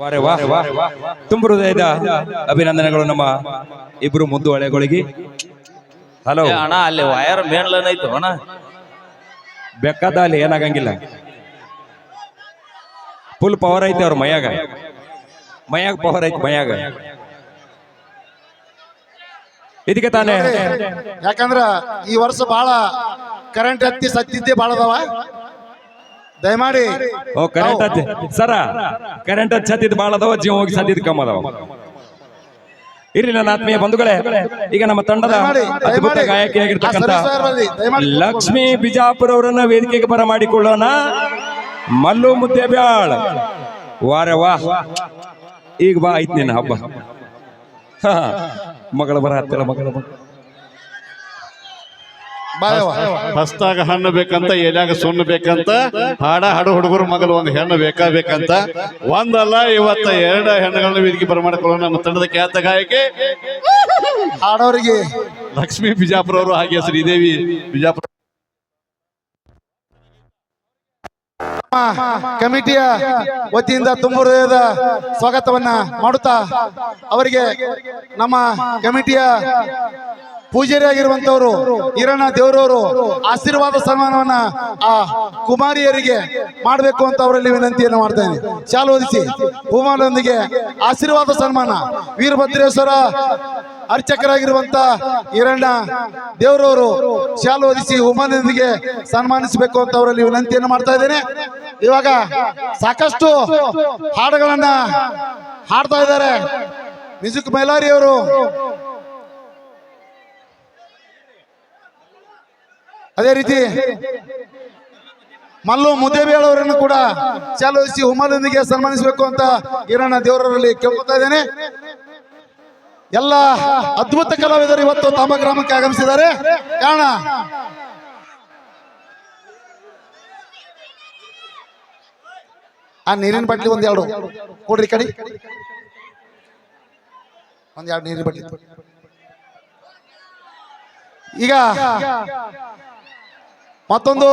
ವಾರೆ ವಾ ವಾ ತುಂಬ ಹೃದಯದ ಅಭಿನಂದನೆಗಳು ನಮ್ಮ ಇಬ್ರು ಮುದ್ದು ಹಳೆಗಳಿಗೆ ಹಲೋ ಅಣ್ಣ ಅಲ್ಲಿ ವಯರ್ ಮೇನ್ಲನ್ ಐತು ಅಣ್ಣ. ಬೆಕ್ಕದ ಅಲ್ಲಿ ಏನಾಗಂಗಿಲ್ಲ. ಫುಲ್ ಪವರ್ ಐತೆ ಅವ್ರ ಮೈಯಾಗ. ಮೈಯಾಗ ಪವರ್ ಐತೆ ಮೈಯಾಗ. ಇದಕ್ಕೆ ತಾನೇ. ಯಾಕಂದ್ರ ಈ ವರ್ಷ ಬಹಳ ಕರೆಂಟ್ ಹತ್ತಿ ಸತ್ತಿದ್ದೆ ಬಹಳ ಅದಾವ ದಯಮಾಡಿ. ಓ ಕರೆಂಟ್ ಹಚ್ಚಿ ಸರ ಕರೆಂಟ್ ಹಚ್ಚತ್ತಿದ್ ಬಾಳ ಅದಾವ ಜೀವ ಹೋಗಿ ಸತ್ತಿದ್ ಕಮ್ಮ ಅದಾವ ಇರ್ಲಿ ನನ್ನ ಆತ್ಮೀಯ ಬಂಧುಗಳೇ ಈಗ ನಮ್ಮ ತಂಡದ ಅದ್ಭುತ ಗಾಯಕಿ ಗಾಯಕಿಯಾಗಿರ್ತಕ್ಕಂಥ ಲಕ್ಷ್ಮೀ ಬಿಜಾಪುರ ಅವರನ್ನ ವೇದಿಕೆಗೆ ಬರ ಮಾಡಿಕೊಳ್ಳೋಣ. ಮಲ್ಲು ಮುದ್ದೇಬ್ಯಾಳ್ ವಾರ ವಾ. ಈಗ ಬಾ ಐತ್ ನಿನ್ನ ಹಬ್ಬ. ಮಗಳ ಬರ ಹತ್ತಿರ ಮಗಳ ಹಸ್ತಾಗ ಹಣ್ಣು ಬೇಕಂತ ಎಲ್ಯಾಗ ಸುಣ್ಣ ಬೇಕಂತ ಹಾಡ ಹಾಡು ಹುಡುಗರು ಮಗಲು ಒಂದು ಹೆಣ್ಣು ಬೇಕಾ ಬೇಕಂತ. ಒಂದಲ್ಲ ಇವತ್ತ ಎರಡು ಹೆಣ್ಣುಗಳನ್ನ ವೇದಿಕೆ ಬರಮಾಡ್ಕೊಳ್ಳೋಣ ನಮ್ಮ ತಂಡದ ಖ್ಯಾತ ಗಾಯಕಿ. ಹಾಡೋರಿಗೆ. ಲಕ್ಷ್ಮೀ ಬಿಜಾಪುರ ಅವರು ಹಾಗೆ ಶ್ರೀದೇವಿ ಬಿಜಾಪುರ ಕಮಿಟಿಯ ವತಿಯಿಂದ ತುಂಬ ಹೃದಯದ ಸ್ವಾಗತವನ್ನ ಮಾಡುತ್ತಾ ಅವರಿಗೆ ನಮ್ಮ ಕಮಿಟಿಯ ಪೂಜಾರಿಯಾಗಿರುವಂತವರು ಹಿರಣ್ಣ ದೇವರವರು ಆಶೀರ್ವಾದ ಸನ್ಮಾನವನ್ನ ಆ ಕುಮಾರಿಯರಿಗೆ ಮಾಡಬೇಕು ಅಂತ ಅವರಲ್ಲಿ ವಿನಂತಿಯನ್ನು ಮಾಡ್ತೇನೆ ಶಾಲು ಓದಿಸಿ ಹೂಮಾಲೊಂದಿಗೆ ಆಶೀರ್ವಾದ ಸನ್ಮಾನ. ವೀರಭದ್ರೇಶ್ವರ ಅರ್ಚಕರಾಗಿರುವಂತ ಹಿರಣ್ಣ ದೇವರವರು ಶಾಲು ಓದಿಸಿ ಹೂಮಾಲೊಂದಿಗೆ ಸನ್ಮಾನಿಸಬೇಕು ಅಂತ ಅವರಲ್ಲಿ ವಿನಂತಿಯನ್ನು ಮಾಡ್ತಾ ಇದ್ದೇನೆ. ಇವಾಗ ಸಾಕಷ್ಟು ಹಾಡುಗಳನ್ನ ಹಾಡ್ತಾ ಇದ್ದಾರೆ. ಮ್ಯೂಸಿಕ್ ಮೈಲಾರಿ ಅದೇ ರೀತಿ ಮಲ್ಲು ಮುದ್ದೇಬೇಳ್ ಅವರನ್ನು ಕೂಡ ಚಾಲೋಸಿ ಹುಮ್ಮದೊಂದಿಗೆ ಸನ್ಮಾನಿಸಬೇಕು ಅಂತ ಈರಣ್ಣ ದೇವರಲ್ಲಿ ಕೇಳ್ಕೊತಾ ಇದ್ದೇನೆ. ಎಲ್ಲ ಅದ್ಭುತ ಕಲಾವಿದರು ಇವತ್ತು ತಮ್ಮ ಗ್ರಾಮಕ್ಕೆ ಆಗಮಿಸಿದ್ದಾರೆ. ಕಾರಣ? ಆ ನೀರಿನ ಬಾಟ್ಲಿ ಒಂದೆರಡು ಕೊಡ್ರಿ ಕಡಿ. ಕಡೆ ಒಂದೆರಡು ನೀರಿನ ಬಾಟ್ಲಿ. ಈಗ ಮತ್ತೊಂದು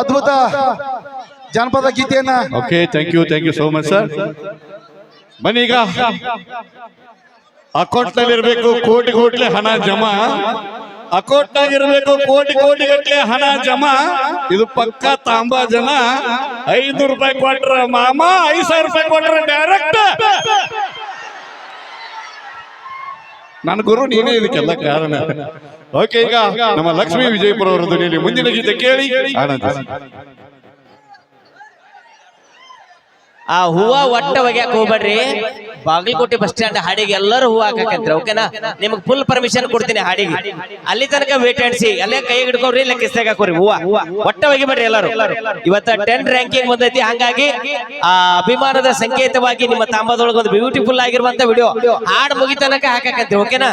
ಅದ್ಭುತ ಜಾನಪದ ಗೀತೆಯನ್ನ. Okay thank you thank you so much sir ಬನ್ನಿ ಈಗ. ಅಕೌಂಟ್ನಲ್ಲಿ ಇರಬೇಕು ಕೋಟಿ ಕೋಟಿ ಹಣ ಜಮಾ. ಅಕೌಂಟ್ ನಾಗ ಇರಬೇಕು ಕೋಟಿ ಕೋಟಿ ಗಟ್ಟಲೆ ಹಣ ಜಮಾ. ಇದು ಪಕ್ಕ ತಾಂಬಾ ಜನ. ಐದು ರೂಪಾಯಿ ಕೊಟ್ರ ಮಾಮ, ಐದು ಸಾವಿರ ರೂಪಾಯಿ ಕೊಟ್ರ ಡೈರೆಕ್ಟ್ ನನ್ನ ಗುರು ನೀನೇ ಇದಕ್ಕೆಲ್ಲ ಕಾರಣ. ಓಕೆ ಈಗ ನಮ್ಮ ಲಕ್ಷ್ಮೀ ವಿಜಯಪುರ ಅವರ ಧ್ವನಿಯಲ್ಲಿ ಮುಂದಿನ ಗೀತೆ ಕೇಳಿ. ಆನಂದಿಸಿ. ಆ ಹೂವ ಒಟ್ಟ ಒಗ್ಯಾಕ ಹೋಗ್ಬೇಡ್ರಿ. ಬಾಗಲಕೋಟೆ ಬಸ್ ಸ್ಟ್ಯಾಂಡ್ ಹಾಡಿಗೆ ಎಲ್ಲರೂ ಹೂವ ಹಾಕಂತ್ರಿ ಓಕೆನಾ? ನಿಮಗೆ ಫುಲ್ ಪರ್ಮಿಷನ್ ಕೊಡ್ತೀನಿ ಹಾಡಿಗೆ. ಅಲ್ಲಿ ತನಕ ವೇಟ್ ಆಡಿಸಿ ಅಲ್ಲೇ ಕೈ ಹಿಡ್ಕೊಡ್ರಿ ಇಲ್ಲ ಕಿಸ್ತಾಗ ಹಾಕೋರಿ ಹೂವ. ಒಟ್ಟ ಒಗಿಬೇಡ್ರಿ ಎಲ್ಲರೂ. ಇವತ್ತ ಟೆನ್ ರ್ಯಾಂಕಿಂಗ್ ಬಂದೈತಿ. ಹಂಗಾಗಿ, ಆ ಅಭಿಮಾನದ ಸಂಕೇತವಾಗಿ ನಿಮ್ಮ ತಾಂಬದೊಳಗೆ ಒಂದು ಬ್ಯೂಟಿಫುಲ್ ಆಗಿರುವಂತ ವಿಡಿಯೋ ಹಾಡ್ ಮುಗಿತನಕ ಹಾಕಕಂತ್ರಿ, ಓಕೆನಾ?